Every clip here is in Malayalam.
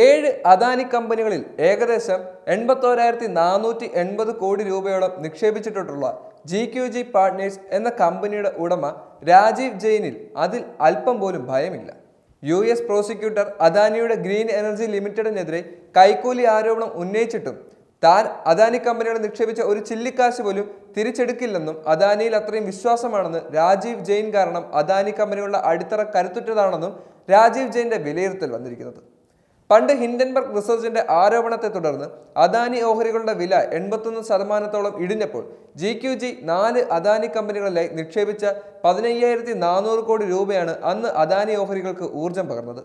ഏഴ് അദാനി കമ്പനികളിൽ ഏകദേശം എൺപത്തോരായിരത്തി നാനൂറ്റി എൺപത് കോടി രൂപയോളം നിക്ഷേപിച്ചിട്ടുള്ള ജി ക്യു ജി പാർട്ട്നേഴ്സ് എന്ന കമ്പനിയുടെ ഉടമ രാജീവ് ജെയിനിൽ അതിൽ അല്പം പോലും ഭയമില്ല. യു എസ് പ്രോസിക്യൂട്ടർ അദാനിയുടെ ഗ്രീൻ എനർജി ലിമിറ്റഡിനെതിരെ കൈക്കൂലി ആരോപണം ഉന്നയിച്ചിട്ടും താൻ അദാനി കമ്പനിയുടെ നിക്ഷേപിച്ച ഒരു ചില്ലിക്കാശ് പോലും തിരിച്ചെടുക്കില്ലെന്നും അദാനിയിൽ അത്രയും വിശ്വാസമാണെന്ന് രാജീവ് ജെയിൻ കാരണം അദാനി കമ്പനിയുള്ള അടിത്തറ കരുത്തുറ്റതാണെന്നും രാജീവ് ജെയിന്റെ വിലയിരുത്തൽ വന്നിരിക്കുന്നത്. പണ്ട് ഹിൻഡൻബർഗ് റിസർച്ചിന്റെ ആരോപണത്തെ തുടർന്ന് അദാനി ഓഹരികളുടെ വില എൺപത്തൊന്ന് ശതമാനത്തോളം ഇടിഞ്ഞപ്പോൾ ജി ക്യു ജി നാല് അദാനി കമ്പനികളിലായി നിക്ഷേപിച്ച പതിനയ്യായിരത്തി നാനൂറ് കോടി രൂപയാണ് അന്ന് അദാനി ഓഹരികൾക്ക് ഊർജം പകർന്നത്.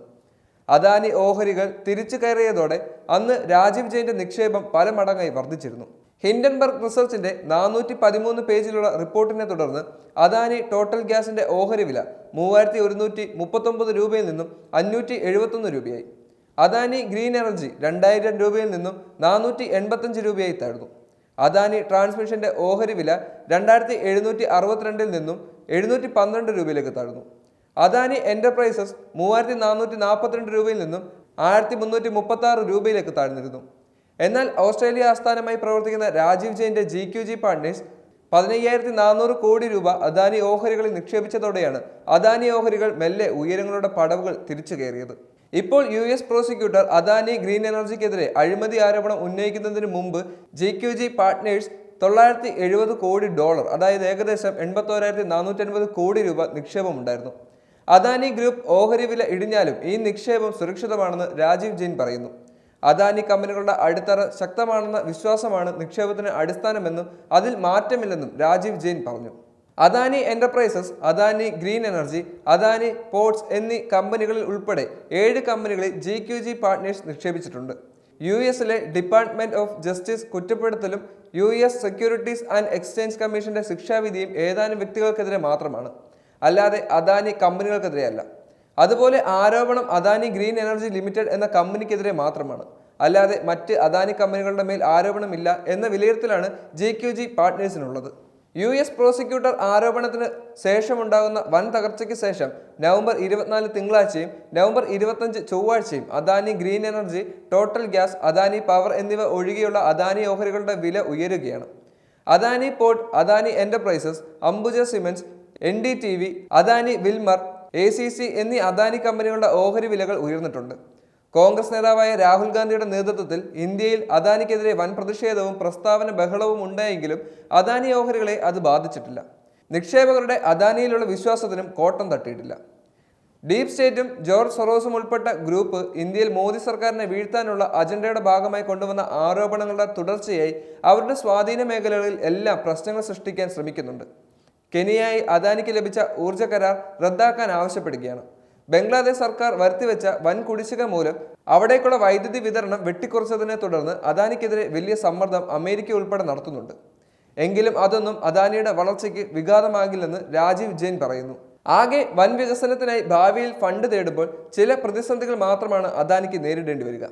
അദാനി ഓഹരികൾ തിരിച്ചു കയറിയതോടെ അന്ന് രാജീവ് ജെയിന്റെ നിക്ഷേപം പല മടങ്ങായി വർദ്ധിച്ചിരുന്നു. ഹിൻഡൻബർഗ് റിസർച്ചിന്റെ നാനൂറ്റി പതിമൂന്ന് പേജിലുള്ള റിപ്പോർട്ടിനെ തുടർന്ന് അദാനി ടോട്ടൽ ഗ്യാസിന്റെ ഓഹരി വില മൂവായിരത്തി ഒരുന്നൂറ്റി മുപ്പത്തൊമ്പത് രൂപയിൽ നിന്നും അഞ്ഞൂറ്റി എഴുപത്തൊന്ന് രൂപയായി. അദാനി ഗ്രീൻ എനർജി രണ്ടായിരം രൂപയിൽ നിന്നും നാനൂറ്റി എൺപത്തഞ്ച് രൂപയായി താഴ്ന്നു. അദാനി ട്രാൻസ്മിഷന്റെ ഓഹരി വില രണ്ടായിരത്തി എഴുന്നൂറ്റി അറുപത്തിരണ്ടിൽ നിന്നും എഴുന്നൂറ്റി പന്ത്രണ്ട് രൂപയിലേക്ക് താഴ്ന്നു. അദാനി എന്റർപ്രൈസസ് മൂവായിരത്തി നാനൂറ്റി നാൽപ്പത്തിരണ്ട് രൂപയിൽ നിന്നും ആയിരത്തി മുന്നൂറ്റി മുപ്പത്തി ആറ് രൂപയിലേക്ക് താഴ്ന്നിരുന്നു. എന്നാൽ ഓസ്ട്രേലിയ ആസ്ഥാനമായി പ്രവർത്തിക്കുന്ന രാജീവ് ജെയിന്റെ ജി ക്യു ജി പാർട്ട്നേഴ്സ് പതിനയ്യായിരത്തി നാനൂറ് കോടി രൂപ അദാനി ഓഹരികളിൽ നിക്ഷേപിച്ചതോടെയാണ് അദാനി ഓഹരികൾ മെല്ലെ ഉയരങ്ങളുടെ പടവുകൾ തിരിച്ചു കയറിയത്. ഇപ്പോൾ U S prosecutor Adani green എനർജിക്കെതിരെ അഴിമതി ആരോപണം ഉന്നയിക്കുന്നതിന് മുമ്പ് ജെ ക്യു ജി പാർട്ട്നേഴ്സ് തൊള്ളായിരത്തി എഴുപത് കോടി ഡോളർ അതായത് ഏകദേശം എൺപത്തോരായിരത്തി നാനൂറ്റി അൻപത് കോടി രൂപ നിക്ഷേപം ഉണ്ടായിരുന്നു. അദാനി ഗ്രൂപ്പ് ഓഹരി വില ഇടിഞ്ഞാലും ഈ നിക്ഷേപം സുരക്ഷിതമാണെന്ന് രാജീവ് ജെയിൻ പറയുന്നു. അദാനി കമ്പനികളുടെ അടിത്തറ ശക്തമാണെന്ന വിശ്വാസമാണ് നിക്ഷേപത്തിന് അടിസ്ഥാനമെന്നും അതിൽ മാറ്റമില്ലെന്നും രാജീവ് ജെയിൻ പറഞ്ഞു. Adani enterprises Adani green energy Adani ports എന്നീ കമ്പനികളിൽ ഉൾപ്പെടെ ഏഴ് കമ്പനികളിൽ ജി ക്യു ജി പാർട്ട്നേഴ്സ് നിക്ഷേപിച്ചിട്ടുണ്ട്. യു എസിലെ department of justice കുറ്റപ്പെടുത്തലും U S securities and exchange കമ്മീഷന്റെ ശിക്ഷാവിധിയും ഏതാനും വ്യക്തികൾക്കെതിരെ മാത്രമാണ്. അല്ലാതെ അദാനി കമ്പനികൾക്കെതിരെയല്ല. അതുപോലെ ആരോപണം അദാനി ഗ്രീൻ എനർജി ലിമിറ്റഡ് എന്ന കമ്പനിക്കെതിരെ മാത്രമാണ്. അല്ലാതെ മറ്റ് അദാനി കമ്പനികളുടെ മേൽ ആരോപണമില്ല എന്ന വിലയിരുത്തലാണ് ജെ ക്യു ജി പാർട്ട്നേഴ്സിനുള്ളത് യു എസ് പ്രോസിക്യൂട്ടർ ആരോപണത്തിന് ശേഷമുണ്ടാകുന്ന വൻ തകർച്ചയ്ക്ക് ശേഷം നവംബർ ഇരുപത്തിനാല് തിങ്കളാഴ്ചയും നവംബർ ഇരുപത്തഞ്ച് ചൊവ്വാഴ്ചയും Adani green energy total gas Adani power എന്നിവ ഒഴികെയുള്ള അദാനി ഓഹരികളുടെ വില ഉയരുകയാണ്. Adani port Adani enterprises Ambuja cements N D T V Adani Wilmar A C C എന്നീ അദാനി കമ്പനികളുടെ ഓഹരി വിലകൾ ഉയർന്നിട്ടുണ്ട്. കോൺഗ്രസ് നേതാവായ രാഹുൽ ഗാന്ധിയുടെ നേതൃത്വത്തിൽ ഇന്ത്യയിൽ അദാനിക്കെതിരെ വൻ പ്രതിഷേധവും പ്രസ്താവന ബഹളവും ഉണ്ടായെങ്കിലും അദാനി ഓഹരികളെ അത് ബാധിച്ചിട്ടില്ല. നിക്ഷേപകരുടെ അദാനിയിലുള്ള വിശ്വാസത്തിനും കോട്ടം തട്ടിയിട്ടില്ല. ഡീപ് സ്റ്റേറ്റും ജോർജ് സൊറോസും ഉൾപ്പെട്ട ഗ്രൂപ്പ് ഇന്ത്യയിൽ മോദി സർക്കാരിനെ വീഴ്ത്താനുള്ള അജണ്ടയുടെ ഭാഗമായി കൊണ്ടുവന്ന ആരോപണങ്ങളുടെ തുടർച്ചയായി അവരുടെ സ്വാധീന മേഖലകളിൽ എല്ലാം പ്രശ്നങ്ങൾ സൃഷ്ടിക്കാൻ ശ്രമിക്കുന്നുണ്ട്. കെനിയായി അദാനിക്ക് ലഭിച്ച ഊർജ കരാർ റദ്ദാക്കാൻ ആവശ്യപ്പെടുകയാണ്. ബംഗ്ലാദേശ് സർക്കാർ വരുത്തിവെച്ച വൻ കുടിശ്ശിക മൂലം അവിടേക്കുള്ള വൈദ്യുതി വിതരണം വെട്ടിക്കുറച്ചതിനെ തുടർന്ന് അദാനിക്കെതിരെ വലിയ സമ്മർദ്ദം അമേരിക്ക ഉൾപ്പെടെ നടത്തുന്നുണ്ട്. എങ്കിലും അതൊന്നും അദാനിയുടെ വളർച്ചയ്ക്ക് വിഘാതമാകില്ലെന്ന് രാജീവ് ജെയിൻ പറയുന്നു. ആകെ വൻ വികസനത്തിനായി ഭാവിയിൽ ഫണ്ട് തേടുമ്പോൾ ചില പ്രതിസന്ധികൾ മാത്രമാണ് അദാനിക്ക് നേരിടേണ്ടി വരിക.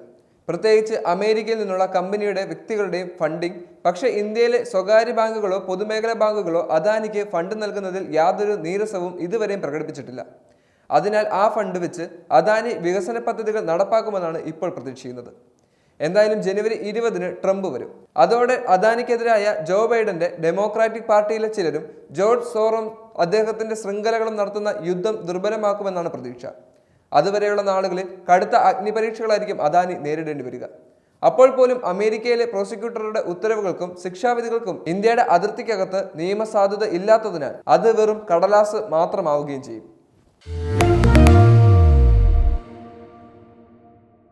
പ്രത്യേകിച്ച് അമേരിക്കയിൽ നിന്നുള്ള കമ്പനിയുടെ വ്യക്തികളുടെയും ഫണ്ടിംഗ് പക്ഷേ ഇന്ത്യയിലെ സ്വകാര്യ ബാങ്കുകളോ പൊതുമേഖലാ ബാങ്കുകളോ അദാനിക്ക് ഫണ്ട് നൽകുന്നതിൽ യാതൊരു നീരസവും ഇതുവരെയും പ്രകടിപ്പിച്ചിട്ടില്ല. അതിനാൽ ആ ഫണ്ട് വെച്ച് അദാനി വികസന പദ്ധതികൾ നടപ്പാക്കുമെന്നാണ് ഇപ്പോൾ പ്രതീക്ഷിക്കുന്നത്. എന്തായാലും ജനുവരി ഇരുപതിന് ട്രംപ് വരും. അതോടെ അദാനിക്കെതിരായ ജോ ബൈഡന്റെ ഡെമോക്രാറ്റിക് പാർട്ടിയിലെ ചിലരും ജോർജ് സോറും അദ്ദേഹത്തിന്റെ ശൃംഖലകളും നടത്തുന്ന യുദ്ധം ദുർബലമാക്കുമെന്നാണ് പ്രതീക്ഷ. അതുവരെയുള്ള നാളുകളിൽ കടുത്ത അഗ്നിപരീക്ഷകളായിരിക്കും അദാനി നേരിടേണ്ടി വരിക. അപ്പോൾ പോലും അമേരിക്കയിലെ പ്രോസിക്യൂട്ടറുടെ ഉത്തരവുകൾക്കും ശിക്ഷാവിധികൾക്കും ഇന്ത്യയുടെ അതിർത്തിക്കകത്ത് നിയമസാധുത ഇല്ലാത്തതിനാൽ അത് വെറും കടലാസ് മാത്രമാവുകയും ചെയ്യും.